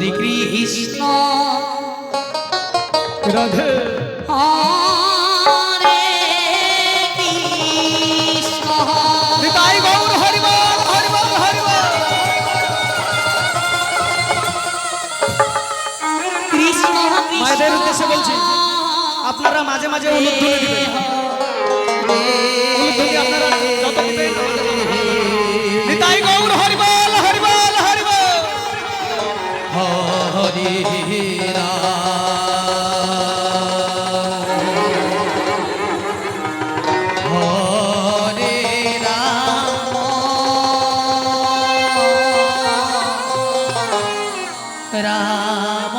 হরে কৃষ্ণ রাধে। হরে কৃষ্ণ নিতাই গৌর হরিবল হরিবল হরিবল কৃষ্ণ মায়েদের উদ্দেশ্যে বলছি আপনারা মাঝে মাঝে অনুধ্বনি দিবেন। অনুধ্বনি আপনারা রাম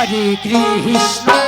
হরে কৃষ্ণ।